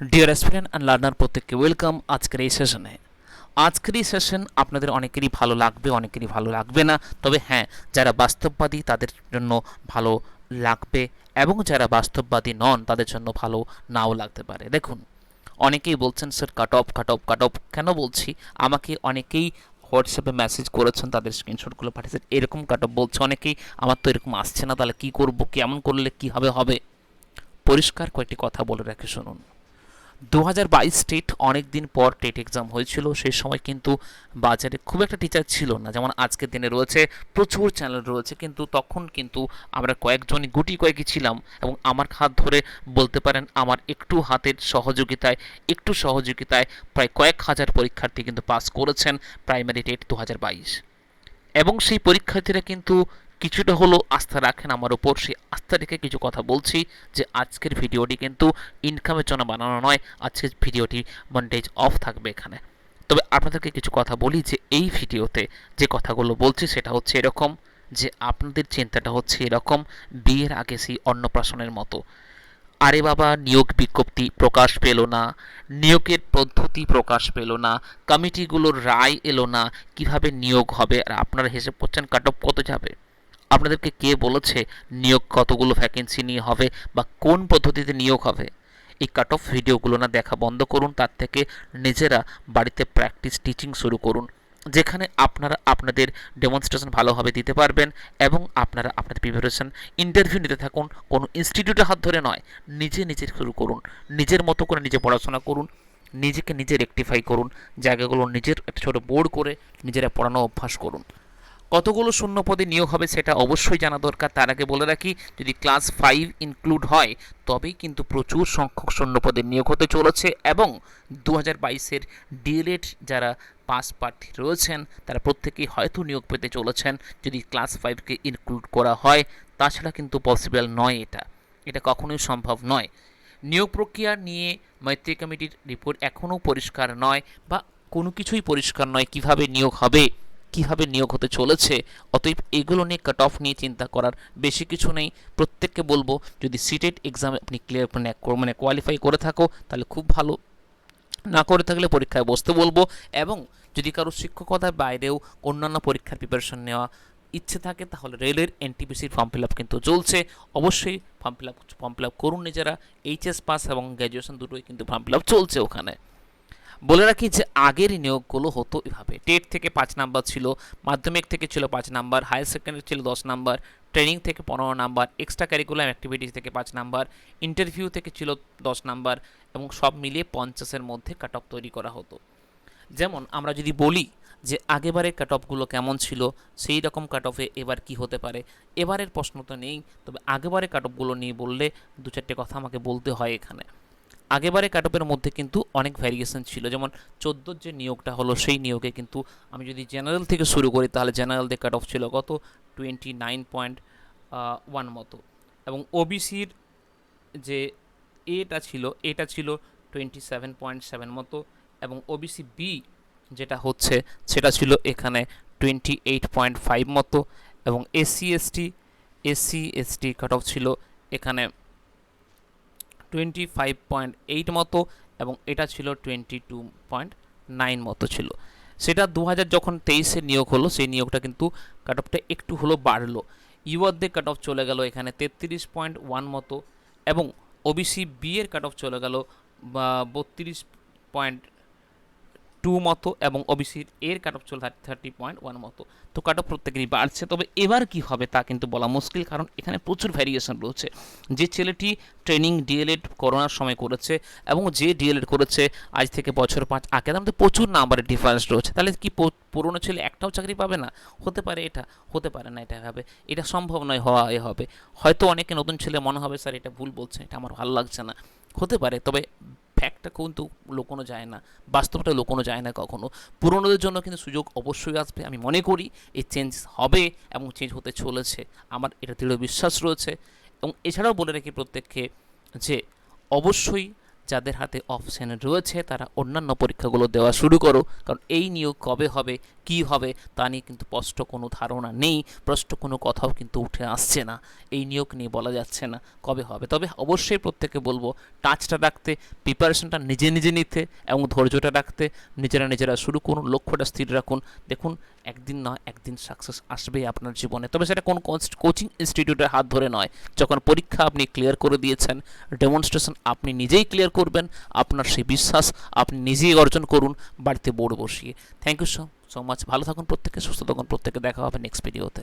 Deer aspirant and learner প্রত্যেককে welcome আজকের এই সেশনে আজকের এই সেশন আপনাদের অনেকেরই ভালো লাগবে, অনেকেরই ভালো লাগবে না। তবে হ্যাঁ যারা বাস্তববাদী, তাদের জন্য ভালো লাগবে এবং যারা বাস্তববাদী নন, তাদের জন্য ভালো নাও লাগতে পারে। দেখুন, অনেকেই বলছেন sir cut off cut off cut off কেন বলছি? আমাকে অনেকেই হোয়াটসঅ্যাপে মেসেজ করেছেন, তাদের স্ক্রিনশটগুলো পাঠিয়েছেন, এরকম কাট অফ বলছে। অনেকেই, আমার তো এরকম আসছে না, তাহলে কী করব? কেমন করলে কী হবে হবে? পরিষ্কার কয়েকটি কথা বলে রাখে শুনুন। দু হাজার বাইশ টেট অনেক দিন পর টেট এক্সাম হয়েছিল। সেই সময় কিন্তু বাজারে খুব একটা টিচার ছিল না। যেমন আজকের দিনে রয়েছে, প্রচুর চ্যানেল রয়েছে, কিন্তু তখন কিন্তু আমরা কয়েকজনই গুটি কয়েকই ছিলাম এবং আমার হাত ধরে বলতে পারেন আমার একটু হাতের সহযোগিতায়, একটু সহযোগিতায় প্রায় কয়েক হাজার পরীক্ষার্থী কিন্তু পাস করেছেন প্রাইমারি টেট দু হাজার বাইশ। এবং সেই পরীক্ষার্থীরা কিন্তু কিছুটা হলেও আস্থা রাখেন আমার ওপর সেই আস্থা রেখে কিছু কথা বলছি যে আজকের ভিডিওটি কিন্তু ইনকামের জন্য বানানো নয়, আজকের ভিডিওটি মন্টেজ অফ থাকবে এখানে। তবে আপনাদেরকে কিছু কথা বলি যে এই ভিডিওতে যে কথাগুলো বলছি সেটা হচ্ছে এরকম যে আপনাদের চিন্তাটা হচ্ছে এরকম বিয়ের আগে সেই অন্নপ্রাশনের মতো। আরে বাবা, নিয়োগ বিজ্ঞপ্তি প্রকাশ পেল না, নিয়োগের পদ্ধতি প্রকাশ পেল না, কমিটিগুলোর রায় এলো না, কীভাবে নিয়োগ হবে আর আপনারা হিসেব করছেন কাট অফ কত যাবে? আপনাদেরকে কে বলেছে নিয়োগ কতগুলো ভ্যাকেন্সি নিয়ে হবে বা কোন পদ্ধতিতে নিয়োগ হবে? এই কাট অফ ভিডিওগুলো না দেখা বন্ধ করুন, তার থেকে নিজেরা বাড়িতে প্র্যাকটিস টিচিং শুরু করুন, যেখানে আপনারা আপনাদের ডেমনস্ট্রেশন ভালোভাবে দিতে পারবেন এবং আপনারা আপনাদের প্রিপারেশন ইন্টারভিউ নিতে থাকুন। কোনো ইনস্টিটিউটে হাত ধরে নয়, নিজে নিজে শুরু করুন, নিজের মতো করে নিজে পড়াশোনা করুন, নিজেকে নিজে রেকটিফাই করুন, জায়গাগুলো নিজের একটা ছোটো বোর্ড করে নিজেরা পড়ানো অভ্যাস করুন। কতগুলো শূন্য পদে নিয়োগ হবে সেটা অবশ্যই জানা দরকার। তার আগে বলে রাখি, যদি ক্লাস ফাইভ ইনক্লুড হয়, তবেই কিন্তু প্রচুর সংখ্যক শূন্য পদে নিয়োগ হতে চলেছে এবং দু হাজার বাইশের ডিএলএড যারা পাস প্রার্থী রয়েছেন, তারা প্রত্যেকেই হয়তো নিয়োগ পেতে চলেছেন যদি ক্লাস ফাইভকে ইনক্লুড করা হয়। তাছাড়া কিন্তু পসিবল নয় এটা। এটা কখনোই সম্ভব নয়। নিয়োগ প্রক্রিয়া নিয়ে মৈত্রী কমিটির রিপোর্ট এখনও পরিষ্কার নয় বা কোনো কিছুই পরিষ্কার নয় কীভাবে নিয়োগ হবে। কীভাবে নিয়োগ হতে চলেছে, অতএব এগুলো নিয়ে কাট অফ নিয়ে চিন্তা করার বেশি কিছু নেই। প্রত্যেককে বলব, যদি সিটেড এক্সামে আপনি ক্লিয়ার মানে মানে কোয়ালিফাই করে থাকো, তাহলে খুব ভালো। না করে থাকলে পরীক্ষায় বসতে বলব এবং যদি কারও শিক্ষকতার বাইরেও অন্যান্য পরীক্ষার প্রিপারেশন নেওয়া ইচ্ছে থাকে, তাহলে রেলের এনটিপিসির ফর্ম ফিল আপ কিন্তু চলছে। অবশ্যই form fill up form fill up করুন নিজেরা। এইচএস পাস এবং গ্র্যাজুয়েশন দুটোই কিন্তু ফর্ম ফিল আপ চলছে ওখানে। বলে রাখি যে আগের নিয়োগগুলো হতো এভাবে। টেট থেকে পাঁচ নাম্বার ছিল, মাধ্যমিক থেকে ছিল পাঁচ নাম্বার হায়ার সেকেন্ডারি ছিল দশ নাম্বার ট্রেনিং থেকে পনেরো নাম্বার এক্সট্রা কারিকুলাম অ্যাক্টিভিটিস থেকে পাঁচ নাম্বার ইন্টারভিউ থেকে ছিল দশ নাম্বার এবং সব মিলিয়ে পঞ্চাশের মধ্যে কাট অফ তৈরি করা হতো। যেমন আমরা যদি বলি যে আগেবারের কাট অফগুলো কেমন ছিল, সেই রকম কাট অফে এবার কি হতে পারে, এবারের প্রশ্ন তো নেই, তবে আগেবারের কাট অফগুলো নিয়ে বললে দু চারটে কথা আমাকে বলতে হয় এখানে। আগেবারে কাট অফের মধ্যে কিন্তু অনেক ভ্যারিয়েশন ছিল। যেমন চোদ্দোর যে নিয়োগটা হলো, সেই নিয়োগে কিন্তু আমি যদি জেনারেল থেকে শুরু করি, তাহলে জেনারেল দিয়ে কাট অফ ছিল কত? টোয়েন্টি নাইন পয়েন্ট ওয়ান মতো। এবং ওবিসির যে এটা ছিল এটা ছিল টোয়েন্টি সেভেন পয়েন্ট সেভেন মতো। এবং ওবিসি বি যেটা হচ্ছে, সেটা ছিল এখানে টোয়েন্টি এইট পয়েন্ট ফাইভ মতো। এবং SC ST SC ST cut off ছিল এখানে টোয়েন্টি ফাইভ পয়েন্ট এইট মতো এবং এটা ছিল টোয়েন্টি টু পয়েন্ট নাইন মতো ছিল। সেটা দু হাজার যখন তেইশে নিয়োগ হলো, সেই নিয়োগটা কিন্তু কাট অফটা একটু হলো বাড়লো। ইউয়ারদের কাট অফ চলে গেল এখানে তেত্রিশ পয়েন্ট ওয়ান মতো এবং ওবিসি বি এর কাট অফ চলে গেল বত্রিশ পয়েন্ট টু মতো এবং ওবিসির এর কাট অফ চলে থার্টি পয়েন্ট ওয়ান মতো। তো কাট অফ প্রত্যেকেরই বাড়ছে। তবে এবার কি হবে তা কিন্তু বলা মুশকিল, কারণ এখানে প্রচুর ভ্যারিয়েশন রয়েছে। যে ছেলেটি ট্রেনিং ডিএলএড করোনার সময় করেছে এবং যে ডিএলএড করেছে আজ থেকে বছর পাঁচ আগে, তার মধ্যে প্রচুর নাম্বারের ডিফারেন্স রয়েছে। তাহলে কি পুরনো ছেলে একটাও চাকরি পাবে না? হতে পারে এটা, হতে পারে না এটা হবে এটা সম্ভব নয় হওয়া এ হবে। হয়তো অনেকে নতুন ছেলে মনে হবে, স্যার, এটা ভুল বলছে এটা আমার ভালো লাগছে না। হতে পারে, তবে ফ্যাক্টটা কিন্তু লুকোনো যায় না, বাস্তবটা লোকোনো যায় না কখনো। পুরনোদের জন্য কিন্তু সুযোগ অবশ্যই আসবে, আমি মনে করি এই চেঞ্জ হবে এবং চেঞ্জ হতে চলেছে। আমার এটা দৃঢ় বিশ্বাস রয়েছে। এবং এছাড়াও বলে রাখি প্রত্যেককে যে অবশ্যই যাদের হাতে অপশন রয়েছে, তারা অন্যান্য পরীক্ষাগুলো দেওয়া শুরু করো। কারণ এই নিয়োগ কবে হবে, কি হবে, তা নিয়ে কিন্তু স্পষ্ট কোনো ধারণা নেই, স্পষ্ট কোনো কথাও কিন্তু উঠে আসছে না। এই নিয়োগ নিয়ে বলা যাচ্ছে না কবে হবে। তবে অবশ্যই প্রত্যেকে বলব টাচটা রাখতে প্রিপারেশনটা নিজে নিজে নিতে এবং ধৈর্যটা রাখতে, নিজেরা নিজেরা শুরু করুন, লক্ষ্যটা স্থির রাখুন। দেখুন, একদিন নয়, একদিন সাকসেস আসবেই আপনার জীবনে। তবে সেটা কোন কোচিং ইনস্টিটিউটের হাত ধরে নয়। যখন পরীক্ষা আপনি ক্লিয়ার করে দিয়েছেন ডেমনস্ট্রেশন আপনি নিজেই ক্লিয়ার করবেন, আপনার সেই বিশ্বাস আপনি নিজেই অর্জন করুন, বাড়িতে বোর্ড বসিয়ে। Thank you so so much ভালো থাকুন প্রত্যেকে, সুস্থ থাকুন প্রত্যেকে। দেখা হবে নেক্সট ভিডিওতে